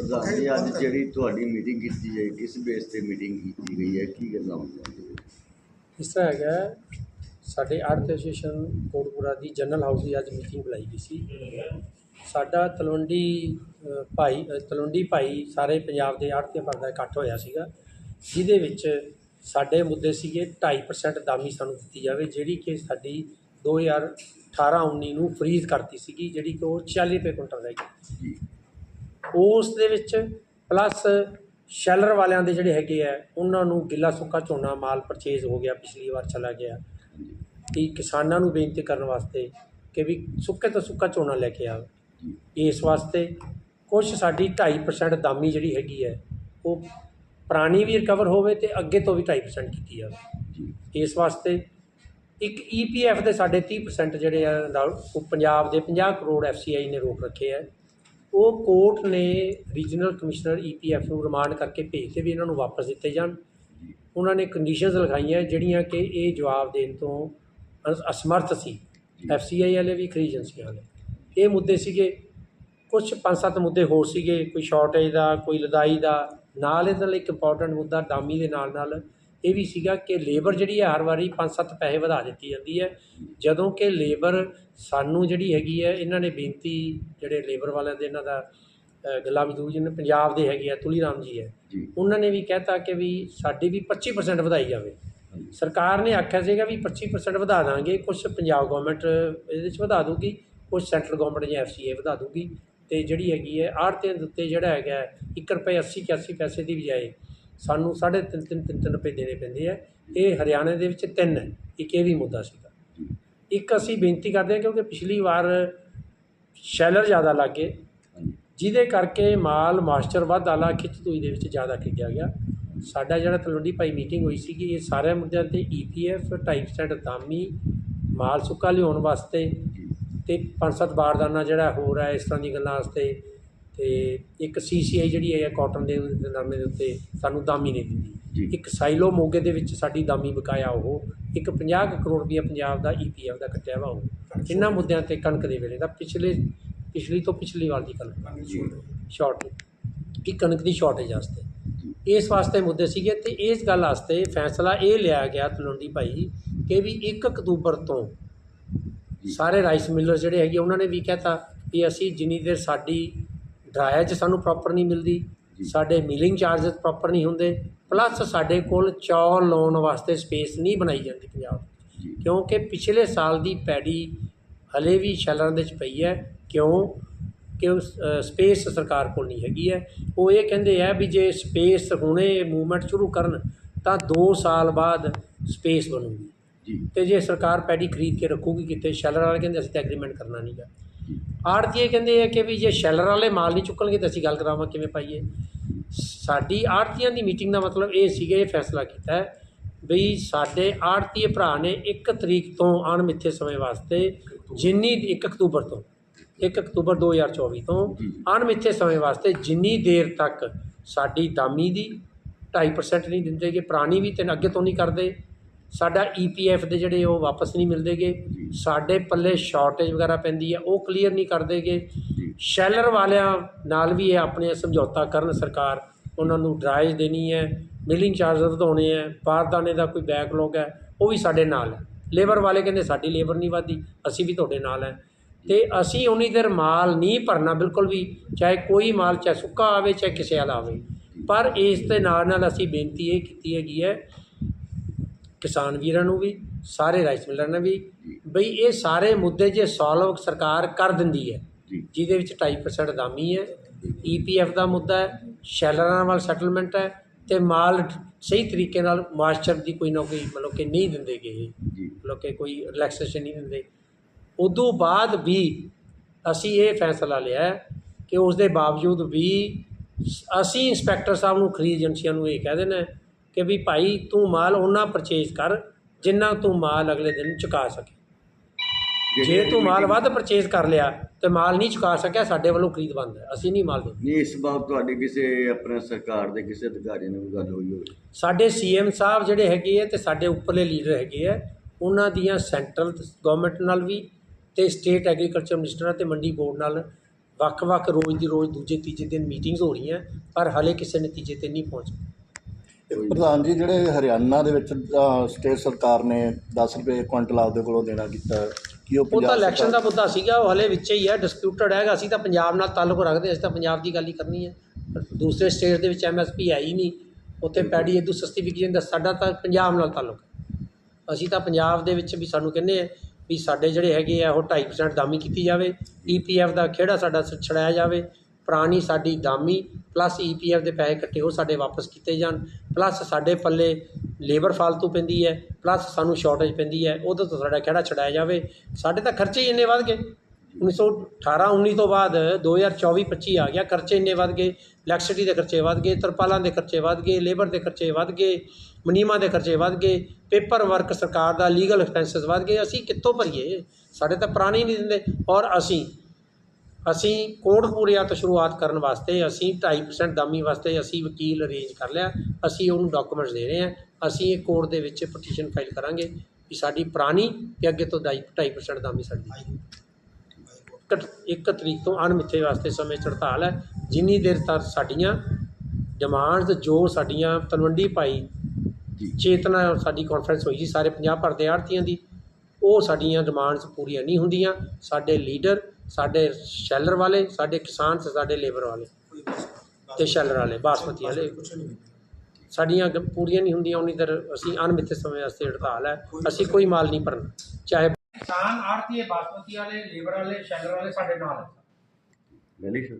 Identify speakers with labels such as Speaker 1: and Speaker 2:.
Speaker 1: ਪ੍ਰਧਾਨ ਜੀ ਅੱਜ ਜਿਹੜੀ ਤੁਹਾਡੀ ਮੀਟਿੰਗ ਕੀਤੀ ਹੈ ਕਿਸ ਬੇਸ ਤੇ ਮੀਟਿੰਗ ਕੀਤੀ ਗਈ ਹੈ? ਕੀ ਗੱਲਾਂ ਹੋਈਆਂ?
Speaker 2: ਇਸ ਤਰ੍ਹਾਂ ਹੈਗਾ ਹੈ, ਸਾਡੇ ਆੜਤ ਐਸੋਸੀਏਸ਼ਨ ਕੋਟਪੁਰਾ ਦੀ ਜਨਰਲ ਹਾਊਸ ਦੀ ਅੱਜ ਮੀਟਿੰਗ ਬੁਲਾਈ ਗਈ ਸੀ। ਸਾਡਾ ਤਲਵੰਡੀ ਅ, ਭਾਈ ਅ, ਤਲਵੰਡੀ ਭਾਈ ਸਾਰੇ ਪੰਜਾਬ ਦੇ ਆੜਤੀਆਂ ਭਰ ਦਾ ਇਕੱਠ ਹੋਇਆ ਸੀਗਾ ਜਿਹਦੇ ਵਿੱਚ ਸਾਡੇ ਮੁੱਦੇ ਸੀਗੇ 2.5% ਦਾਮੀ ਸਾਨੂੰ ਦਿੱਤੀ ਜਾਵੇ ਜਿਹੜੀ ਕਿ ਸਾਡੀ 2018-19 ਨੂੰ ਫਰੀਜ਼ ਕਰਤੀ ਸੀਗੀ ਜਿਹੜੀ ਕਿ ਉਹ 40 ਰੁਪਏ ਕੁਇੰਟਲ ਰਹਿ ਗਈ।
Speaker 1: ਜੀ।
Speaker 2: ਉਸ ਦੇ ਵਿੱਚ ਪਲੱਸ ਸ਼ੈਲਰ ਵਾਲਿਆਂ ਦੇ ਜਿਹੜੇ ਹੈਗੇ ਆ, ਉਹਨਾਂ ਨੂੰ ਗਿੱਲਾ ਸੁੱਕਾ ਝੋਨਾ ਮਾਲ ਪਰਚੇਜ਼ ਹੋ ਗਿਆ, ਪਿਛਲੀ ਵਾਰ ਚਲਾ ਗਿਆ।
Speaker 1: ਹਾਂਜੀ
Speaker 2: ਕਿ ਕਿਸਾਨਾਂ ਨੂੰ ਬੇਨਤੀ ਕਰਨ ਵਾਸਤੇ ਕਿ ਵੀ ਸੁੱਕੇ ਤੋਂ ਸੁੱਕਾ ਝੋਨਾ ਲੈ ਕੇ ਆਓ। ਇਸ ਵਾਸਤੇ ਕੁਝ ਸਾਡੀ 2.5% ਦਾਮੀ ਜਿਹੜੀ ਹੈਗੀ ਹੈ ਉਹ ਪੁਰਾਣੀ ਵੀ ਰਿਕਵਰ ਹੋਵੇ ਤੇ ਅੱਗੇ ਤੋਂ ਵੀ 2.5% ਕੀਤੀ ਜਾਵੇ। ਇਸ ਵਾਸਤੇ ਇੱਕ ਈਪੀਐਫ ਦੇ ਸਾਡੇ 30% ਜਿਹੜੇ ਆ, ਉਹ ਪੰਜਾਬ ਦੇ 50 ਕਰੋੜ ਐਫਸੀਆਈ ਨੇ ਰੋਕ ਰੱਖੇ ਆ। ਉਹ ਕੋਰਟ ਨੇ ਰੀਜਨਲ ਕਮਿਸ਼ਨਰ ਈਪੀਐਫ ਨੂੰ ਰਿਮਾਂਡ ਕਰਕੇ ਭੇਜ ਕੇ ਵੀ ਇਹਨਾਂ ਨੂੰ ਵਾਪਸ ਦਿੱਤੇ ਜਾਣ। ਉਹਨਾਂ ਨੇ ਕੰਡੀਸ਼ਨਸ ਲਗਾਈਆਂ ਜਿਹੜੀਆਂ ਕਿ ਇਹ ਜਵਾਬ ਦੇਣ ਤੋਂ ਅਸ- ਅਸਮਰਥ ਸੀ। ਐਫਸੀਆਈ ਵਾਲੇ ਵੀ, ਖਰੀਦ ਏਜੰਸੀਆਂ ਵਾਲੇ। ਇਹ ਮੁੱਦੇ ਸੀਗੇ। ਕੁਝ ਪੰਜ ਸੱਤ ਮੁੱਦੇ ਹੋਰ ਸੀਗੇ। ਕੋਈ ਸ਼ਾਰਟੇਜ ਦਾ, ਕੋਈ ਲਦਾਈ ਦਾ। ਨਾਲ ਇਹਦੇ ਨਾਲ ਇੱਕ ਇੰਪੋਰਟੈਂਟ ਮੁੱਦਾ ਡਾਮੀ ਦੇ ਨਾਲ ਨਾਲ ਇਹ ਵੀ ਸੀਗਾ ਕਿ ਲੇਬਰ ਜਿਹੜੀ ਹੈ ਹਰ ਵਾਰੀ 5-7 ਪੈਸੇ ਵਧਾ ਦਿੱਤੀ ਜਾਂਦੀ ਹੈ। ਜਦੋਂ ਕਿ ਲੇਬਰ ਸਾਨੂੰ ਜਿਹੜੀ ਹੈਗੀ ਹੈ ਇਹਨਾਂ ਨੇ ਬੇਨਤੀ ਜਿਹੜੇ ਲੇਬਰ ਵਾਲਿਆਂ ਦੇ ਇਹਨਾਂ ਦਾ ਗੱਲਾਂ ਮਜ਼ਦੂਰ ਜਿਹਨੇ ਪੰਜਾਬ ਦੇ ਹੈਗੇ ਆ ਤੁਲੀ ਰਾਮ ਜੀ ਹੈ। ਉਹਨਾਂ ਨੇ ਵੀ ਕਹਿਤਾ ਕਿ ਵੀ ਸਾਡੀ ਵੀ 25% ਵਧਾਈ ਜਾਵੇ। ਸਰਕਾਰ ਨੇ ਆਖਿਆ ਸੀਗਾ ਵੀ 25% ਵਧਾ ਦਾਂਗੇ ਕੁਝ ਪੰਜਾਬ ਗਵਰਨਮੈਂਟ ਇਹਦੇ ਵਿੱਚ ਵਧਾ ਦੂਗੀ ਕੁਝ ਸੈਂਟਰਲ ਗਵਰਨਮੈਂਟ ਜਾਂ ਐਫਸੀਏ ਵਧਾ ਦੂਗੀ। ਤੇ ਜਿਹੜੀ ਹੈਗੀ ਹੈ ਆੜਤੀਆਂ ਦੇ ਉੱਤੇ ਜਿਹੜਾ ਹੈਗਾ ਹੈ, ਇੱਕ ਰੁਪਏ 80 81 ਪੈਸੇ ਦੀ ਬਜਾਏ ਸਾਨੂੰ ਸਾਢੇ ਤਿੰਨ ਤਿੰਨ ਤਿੰਨ ਤਿੰਨ ਰੁਪਏ ਦੇਣੇ ਪੈਂਦੇ ਆ। ਇਹ ਹਰਿਆਣਾ ਦੇ ਵਿੱਚ ਤਿੰਨ ਹੈ। ਇੱਕ ਇਹ ਵੀ ਮੁੱਦਾ ਸੀਗਾ। ਇੱਕ ਅਸੀਂ ਬੇਨਤੀ ਕਰਦੇ ਹਾਂ ਕਿਉਂਕਿ ਪਿਛਲੀ ਵਾਰ ਸ਼ੈਲਰ ਜ਼ਿਆਦਾ ਲੱਗੇ
Speaker 1: ਹਾਂਜੀ।
Speaker 2: ਜਿਹਦੇ ਕਰਕੇ ਮਾਲ ਮਾਸਟਰ ਵੱਧ ਆਲਾ ਖਿੱਚਤੂਈ ਦੇ ਵਿੱਚ ਜ਼ਿਆਦਾ ਖਿੱਚਿਆ ਗਿਆ। ਸਾਡਾ ਜਿਹੜਾ ਤਲਵੰਡੀ ਭਾਈ ਮੀਟਿੰਗ ਹੋਈ ਸੀਗੀ ਇਹ ਸਾਰੇ ਮੁੱਦਿਆਂ ਤੇ ਈਪੀਐਫ 2.5% ਦਾਮੀ ਮਾਲ ਸੁੱਕਾ ਲਿਆਉਣ ਵਾਸਤੇ ਤੇ ਪੰਜ ਸੱਤ ਬਾਰਦਾਨਾ ਜਿਹੜਾ ਹੋਰ ਹੈ ਇਸ ਤਰ੍ਹਾਂ ਦੀ ਗੱਲਾਂ ਵਾਸਤੇ ਤੇ ਇੱਕ ਸੀਸੀਆਈ ਜਿਹੜੀ ਹੈ ਕਾਟਨ ਦੇ ਨਰਮੇ ਦੇ ਉੱਤੇ ਸਾਨੂੰ ਦਾਮੀ ਨਹੀਂ ਦਿੰਦੀ। ਇੱਕ ਸਾਈਲੋ ਮੋਗੇ ਦੇ ਵਿੱਚ ਸਾਡੀ ਦਾਮੀ ਬਕਾਇਆ ਉਹ ਇੱਕ 50 ਕੁ ਕਰੋੜ ਰੁਪਈਆ ਪੰਜਾਬ ਦਾ ਈਪੀਐਫ ਦਾ ਕੱਟਿਆ ਵਾ ਉਹ। ਇਹਨਾਂ ਮੁੱਦਿਆਂ ਤੇ ਕਣਕ ਦੇ ਵੇਲੇ ਦਾ ਪਿਛਲੇ ਪਿਛਲੀ ਤੋਂ ਪਿਛਲੀ ਵਾਰ ਦੀ ਕਣਕ। ਸ਼ਾਰਟ ਕਿ ਕਣਕ ਦੀ ਸ਼ਾਰਟੇਜ ਵਾਸਤੇ। ਇਸ ਵਾਸਤੇ ਮੁੱਦੇ ਸੀਗੇ ਤੇ ਇਸ ਗੱਲ ਵਾਸਤੇ ਫੈਸਲਾ ਇਹ ਲਿਆ ਗਿਆ ਤਲਵੰਡੀ ਭਾਈ ਕਿ ਵੀ 1 ਅਕਤੂਬਰ ਤੋਂ। ਸਾਰੇ ਰਾਈਸ ਮਿਲਰ ਜਿਹੜੇ ਹੈਗੇ ਉਹਨਾਂ ਨੇ ਵੀ ਕਹਿਤਾ ਵੀ ਅਸੀਂ ਜਿੰਨੀ ਦੇਰ ਸਾਡੀ ਡਰਾਇਜ ਸਾਨੂੰ ਪ੍ਰੋਪਰ ਨਹੀਂ ਮਿਲਦੀ। ਸਾਡੇ ਮਿਲਿੰਗ ਚਾਰजेस ਪ੍ਰੋਪਰ ਨਹੀਂ ਹੁੰਦੇ ਪਲੱਸ ਸਾਡੇ ਕੋਲ ਚੌਲ ਲਾਉਣ ਵਾਸਤੇ ਸਪੇਸ ਨਹੀਂ ਬਣਾਈ ਜਾਂਦੀ ਪੰਜਾਬ ਕਿਉਂਕਿ ਪਿਛਲੇ ਸਾਲ ਦੀ ਪੈੜੀ ਹਲੇ ਵੀ ਸ਼ੈਲਰਾਂ ਦੇ ਵਿੱਚ ਪਈ ਹੈ ਕਿਉਂ? ਕਿ ਸਪੇਸ ਸਰਕਾਰ ਕੋਲ ਨਹੀਂ ਹੈਗੀ ਹੈ। ਉਹ ਇਹ ਕਹਿੰਦੇ ਆ ਵੀ ਜੇ ਸਪੇਸ ਹੁਣੇ ਮੂਵਮੈਂਟ ਸ਼ੁਰੂ ਕਰਨ ਤਾਂ 2 ਸਾਲ ਬਾਅਦ ਸਪੇਸ ਬਣੂਗੀ। ਤੇ ਜੇ ਸਰਕਾਰ ਪੈੜੀ ਖਰੀਦ ਕੇ ਰੱਖੂਗੀ ਕਿਤੇ ਸ਼ੈਲਰ ਵਾਲੇ ਕਹਿੰਦੇ ਅਸੀਂ ਤਾਂ ਐਗਰੀਮੈਂਟ ਕਰਨਾ ਨਹੀਂਗਾ ਆੜਤੀਏ ਕਹਿੰਦੇ ਆ ਕਿ ਵੀ ਜੇ ਸ਼ੈਲਰ ਵਾਲੇ ਮਾਲ ਨਹੀਂ ਚੁੱਕਣਗੇ ਤਾਂ ਅਸੀਂ ਗੱਲ ਕਰਾਵਾਂ ਕਿਵੇਂ ਪਾਈਏ ਸਾਡੀ ਆੜਤੀਆਂ ਦੀ ਮੀਟਿੰਗ ਦਾ ਮਤਲਬ ਇਹ ਸੀਗਾ ਇਹ ਫੈਸਲਾ ਕੀਤਾ ਹੈ ਵੀ ਸਾਡੇ ਆੜਤੀਏ ਭਰਾ ਨੇ 1 ਤਰੀਕ ਤੋਂ ਅਣਮਿੱਥੇ ਸਮੇਂ ਵਾਸਤੇ ਜਿੰਨੀ 1 ਅਕਤੂਬਰ ਤੋਂ 1 ਅਕਤੂਬਰ 2024 ਤੋਂ। ਅਣਮਿੱਥੇ ਸਮੇਂ ਵਾਸਤੇ ਜਿੰਨੀ ਦੇਰ ਤੱਕ ਸਾਡੀ ਦਾਮੀ ਦੀ 2.5% ਨਹੀਂ ਦਿੰਦੇਗੇ ਪੁਰਾਣੀ ਵੀ ਤੇ ਅੱਗੇ ਤੋਂ ਨਹੀਂ ਕਰਦੇ ਸਾਡਾ ਈਪੀਐਫ ਦੇ ਜਿਹੜੇ ਉਹ ਵਾਪਸ ਨਹੀਂ ਮਿਲਦੇਗੇ। ਸਾਡੇ ਪੱਲੇ ਸ਼ਾਰਟੇਜ ਵਗੈਰਾ ਪੈਂਦੀ ਆ ਉਹ ਕਲੀਅਰ ਨਹੀਂ ਕਰਦੇਗੇ। ਸ਼ੈਲਰ ਵਾਲਿਆਂ ਨਾਲ ਵੀ ਇਹ ਆਪਣੇ ਸਮਝੌਤਾ ਕਰਨ ਸਰਕਾਰ ਉਹਨਾਂ ਨੂੰ ਡਰਾਈਜ ਦੇਣੀ ਹੈ ਮਿਲਿੰਗ ਚਾਰਜ ਵਧਾਉਣੇ ਹੈ ਬਾਰਦਾਨੇ ਦਾ ਕੋਈ ਬੈਕਲੌਗ ਹੈ ਉਹ ਵੀ ਸਾਡੇ ਨਾਲ ਹੈ। ਲੇਬਰ ਵਾਲੇ ਕਹਿੰਦੇ ਸਾਡੀ ਲੇਬਰ ਨਹੀਂ ਵਧਦੀ ਅਸੀਂ ਵੀ ਤੁਹਾਡੇ ਨਾਲ ਹੈ। ਤੇ ਅਸੀਂ ਉਨੀ ਦੇਰ ਮਾਲ ਨਹੀਂ ਭਰਨਾ ਬਿਲਕੁਲ ਵੀ ਚਾਹੇ ਕੋਈ ਮਾਲ ਚਾਹੇ ਸੁੱਕਾ ਆਵੇ ਚਾਹੇ ਕਿਸੇ ਵਾਲਾ ਆਵੇ। ਪਰ ਇਸ ਦੇ ਨਾਲ ਨਾਲ ਅਸੀਂ ਬੇਨਤੀ ਇਹ ਕੀਤੀ ਹੈਗੀ ਹੈ ਕਿਸਾਨ ਵੀਰਾਂ ਨੂੰ ਵੀ ਸਾਰੇ ਰਾਈਸ ਮਿਲਰਾਂ ਨੂੰ ਵੀ ਬਈ ਇਹ ਸਾਰੇ ਮੁੱਦੇ ਜੇ ਸੋਲਵ ਸਰਕਾਰ ਕਰ ਦਿੰਦੀ ਹੈ ਜਿਹਦੇ ਵਿੱਚ 2.5% ਦਾਮੀ ਹੈ ਈਪੀਐਫ ਦਾ ਮੁੱਦਾ ਹੈ ਸ਼ੈਲਰਾਂ ਨਾਲ ਸੈਟਲਮੈਂਟ ਹੈ ਤੇ ਮਾਲ ਸਹੀ ਤਰੀਕੇ ਨਾਲ ਮਾਸਟਰ ਦੀ ਕੋਈ ਨਾ ਕੋਈ ਮਤਲਬ ਕਿ ਨਹੀਂ ਦਿੰਦੇ ਗੇ ਇਹ।
Speaker 1: ਜੀ।
Speaker 2: ਮਤਲਬ ਕਿ ਕੋਈ ਰਿਲੈਕਸੇਸ਼ਨ ਨਹੀਂ ਦਿੰਦੇ। ਉਦੋਂ ਬਾਅਦ ਵੀ ਅਸੀਂ ਇਹ ਫੈਸਲਾ ਲਿਆ ਹੈ ਕਿ ਉਸ ਦੇ ਬਾਵਜੂਦ ਵੀ ਅਸੀਂ ਇੰਸਪੈਕਟਰ ਸਾਹਿਬ ਨੂੰ ਖਰੀਦ ਏਜੰਸੀਆਂ ਨੂੰ ਇਹ ਕਹਿ ਦੇਣਾ ਕਿ ਵੀ ਭਾਈ ਤੂੰ ਮਾਲ ਉਹਨਾਂ ਪਰਚੇਜ਼ ਕਰ ਜਿੰਨਾ ਤੂੰ ਮਾਲ ਅਗਲੇ ਦਿਨ ਚੁਕਾ ਸਕੇ। ਜੇ ਤੂੰ ਮਾਲ ਵੱਧ ਪਰਚੇਜ਼ ਕਰ ਲਿਆ ਤੇ ਮਾਲ ਨਹੀਂ ਚੁਕਾ ਸਕਿਆ ਸਾਡੇ ਵੱਲੋਂ ਖਰੀਦ ਬੰਦ ਹੈ। ਅਸੀਂ ਨਹੀਂ ਮਾਲ ਦਿੰਦੇ।
Speaker 1: ਨਹੀਂ ਇਸ ਬਾਤ ਤੁਹਾਡੀ ਕਿਸੇ ਆਪਣੇ ਸਰਕਾਰ ਦੇ ਕਿਸੇ ਅਧਿਕਾਰੀ ਨਾਲ ਵੀ ਗੱਲ ਹੋਈ ਹੋਵੇ।
Speaker 2: ਸਾਡੇ ਸੀਐਮ ਸਾਹਿਬ ਜਿਹੜੇ ਹੈਗੇ ਆ ਤੇ ਸਾਡੇ ਉੱਪਰਲੇ ਲੀਡਰ ਹੈਗੇ ਆ ਉਹਨਾਂ ਦੀਆਂ ਸੈਂਟਰਲ ਗਵਰਨਮੈਂਟ ਨਾਲ ਵੀ ਤੇ ਸਟੇਟ ਐਗਰੀਕਲਚਰ ਮਿਨਿਸਟਰ ਤੇ ਮੰਡੀ ਬੋਰਡ ਨਾਲ ਵੱਖ-ਵੱਖ ਰੋਜ਼ ਦੀ ਰੋਜ਼ ਦੂਜੇ ਤੀਜੇ ਦਿਨ ਮੀਟਿੰਗਸ ਹੋ ਰਹੀਆਂ ਪਰ ਹਲੇ ਕਿਸੇ ਨਤੀਜੇ ਤੇ ਨਹੀਂ ਪਹੁੰਚੇ।
Speaker 3: ਪ੍ਰਧਾਨ ਜੀ ਜਿਹੜੇ ਹਰਿਆਣਾ ਦੇ ਵਿੱਚ ਸਟੇਟ ਸਰਕਾਰ ਨੇ 10 ਰੁਪਏ ਕੁਇੰਟਲ ਆਪਦੇ ਕੋਲੋਂ ਦੇਣਾ ਕੀਤਾ ਕੀ ਉਹ
Speaker 2: ਉਹ ਤਾਂ ਇਲੈਕਸ਼ਨ ਦਾ ਮੁੱਦਾ ਸੀਗਾ ਉਹ ਹਲੇ ਵਿੱਚ ਹੀ ਹੈ ਡਿਸਪਿਊਟਡ ਹੈਗਾ। ਅਸੀਂ ਤਾਂ ਪੰਜਾਬ ਨਾਲ ਤਾਲੁਕ ਰੱਖਦੇ ਅਸੀਂ ਤਾਂ ਪੰਜਾਬ ਦੀ ਗੱਲ ਹੀ ਕਰਨੀ ਹੈ। ਪਰ ਦੂਸਰੇ ਸਟੇਟ ਦੇ ਵਿੱਚ ਐਮਐਸਪੀ ਹੈ ਹੀ ਨਹੀਂ। ਉੱਥੇ ਪੈਡੀ ਇਦੋਂ ਸਸਤੀ ਵਿਕੀ ਜਾਂਦਾ ਸਾਡਾ ਤਾਂ ਪੰਜਾਬ ਨਾਲ ਤਾਲੁਕ। ਅਸੀਂ ਤਾਂ ਪੰਜਾਬ ਦੇ ਵਿੱਚ ਵੀ ਸਾਨੂੰ ਕਹਿੰਦੇ ਆ ਵੀ ਸਾਡੇ ਜਿਹੜੇ ਹੈਗੇ ਆ ਉਹ 2.5% ਦਾਮੀ ਕੀਤੀ ਜਾਵੇ। ਈਪੀਐਫ ਦਾ ਖੇੜਾ ਸਾਡਾ ਛੁਡਾਇਆ ਜਾਵੇ। ਪੁਰਾਣੀ ਸਾਡੀ ਦਾਮੀ ਪਲੱਸ ਈਪੀਐਫ ਦੇ ਪੈਸੇ ਇਕੱਠੇ ਉਹ ਸਾਡੇ ਵਾਪਸ ਕੀਤੇ ਜਾਣ ਪਲੱਸ ਸਾਡੇ ਪੱਲੇ ਲੇਬਰ ਫਾਲਤੂ ਪੈਂਦੀ ਹੈ ਪਲੱਸ ਸਾਨੂੰ ਸ਼ਾਰਟੇਜ ਪੈਂਦੀ ਹੈ, ਉਹਦੇ ਤੋਂ ਸਾਡਾ ਖੇੜਾ ਛੁਡਾਇਆ ਜਾਵੇ? ਸਾਡੇ ਤਾਂ ਖਰਚੇ ਹੀ ਇੰਨੇ ਵੱਧ ਗਏ। 1918 19 ਤੋਂ ਬਾਅਦ 2024 25 ਆ ਗਿਆ, ਖਰਚੇ ਇੰਨੇ ਵੱਧ ਗਏ ਇਲੈਕਟ੍ਰਿਸਿਟੀ ਦੇ ਖਰਚੇ ਵੱਧ ਗਏ, ਤਰਪਾਲਾਂ ਦੇ ਖਰਚੇ ਵੱਧ ਗਏ ਲੇਬਰ ਦੇ ਖਰਚੇ ਵੱਧ ਗਏ, ਮਨੀਮਾ ਦੇ ਖਰਚੇ ਵੱਧ ਗਏ ਪੇਪਰ ਵਰਕ ਸਰਕਾਰ ਦਾ ਲੀਗਲ ਐਕਸਪੈਂਸਸ ਵੱਧ ਗਏ, ਅਸੀਂ ਕਿੱਥੋਂ ਭਰੀਏ? ਸਾਡੇ ਤਾਂ ਪੁਰਾਣੇ ਹੀ ਨਹੀਂ ਦਿੰਦੇ, ਔਰ ਅਸੀਂ ਅਸੀਂ ਕੋਟਪੂਰੀਆ ਤੋਂ ਸ਼ੁਰੂਆਤ ਕਰਨ ਵਾਸਤੇ ਅਸੀਂ 2.5% ਦਾਮੀ ਵਾਸਤੇ ਅਸੀਂ ਵਕੀਲ ਅਰੇਂਜ ਕਰ ਲਿਆ। ਅਸੀਂ ਉਹਨੂੰ ਡਾਕੂਮੈਂਟਸ ਦੇ ਰਹੇ ਹਾਂ। ਅਸੀਂ ਇਹ ਕੋਰਟ ਦੇ ਵਿੱਚ ਪਟੀਸ਼ਨ ਫਾਈਲ ਕਰਾਂਗੇ ਵੀ ਸਾਡੀ ਪੁਰਾਣੀ ਤੇ ਅੱਗੇ ਤੋਂ 2.5% ਦਾਮੀ ਸਾਡੀ। ਇੱਕ ਤਰੀਕ ਤੋਂ ਅਣਮਿੱਥੇ ਵਾਸਤੇ ਸਮੇਂ 'ਚ ਹੜਤਾਲ ਹੈ। ਜਿੰਨੀ ਦੇਰ ਤੱਕ ਸਾਡੀਆਂ ਡਿਮਾਂਡਸ ਜੋ ਸਾਡੀਆਂ ਤਲਵੰਡੀ ਪਾਈ ਚੇਤਨਾ ਸਾਡੀ ਕਾਨਫਰੰਸ ਹੋਈ ਸੀ ਸਾਰੇ ਪੰਜਾਬ ਭਰ ਦੇ ਆੜਤੀਆਂ ਦੀ ਉਹ ਸਾਡੀਆਂ ਡਿਮਾਂਡਸ ਪੂਰੀਆਂ ਨਹੀਂ ਹੁੰਦੀਆਂ। ਸਾਡੇ ਲੀਡਰ ਸਾਡੇ ਸ਼ੈਲਰ ਵਾਲੇ ਸਾਡੇ ਕਿਸਾਨ ਤੇ ਸਾਡੇ ਲੇਬਰ ਵਾਲੇ ਤੇ ਸ਼ੈਲਰ ਵਾਲੇ ਬਾਸਮਤੀ ਵਾਲੇ। ਸਾਡੀਆਂ ਪੂਰੀਆਂ ਨਹੀਂ ਹੁੰਦੀਆਂ ਉਨੀ ਦੇਰ ਅਸੀਂ ਅਣਮਿੱਥੇ ਸਮੇਂ ਵਾਸਤੇ ਹੜਤਾਲ ਹੈ। ਅਸੀਂ ਕੋਈ ਮਾਲ ਨਹੀਂ ਭਰਨਾ ਚਾਹੇ ਕਿਸਾਨ ਆੜਤੀਏ ਬਾਸਮਤੀ ਵਾਲੇ ਲੇਬਰ ਵਾਲੇ ਸ਼ੈਲਰ ਵਾਲੇ ਸਾਡੇ ਨਾਲ
Speaker 1: ਨਹੀਂ ਸਰ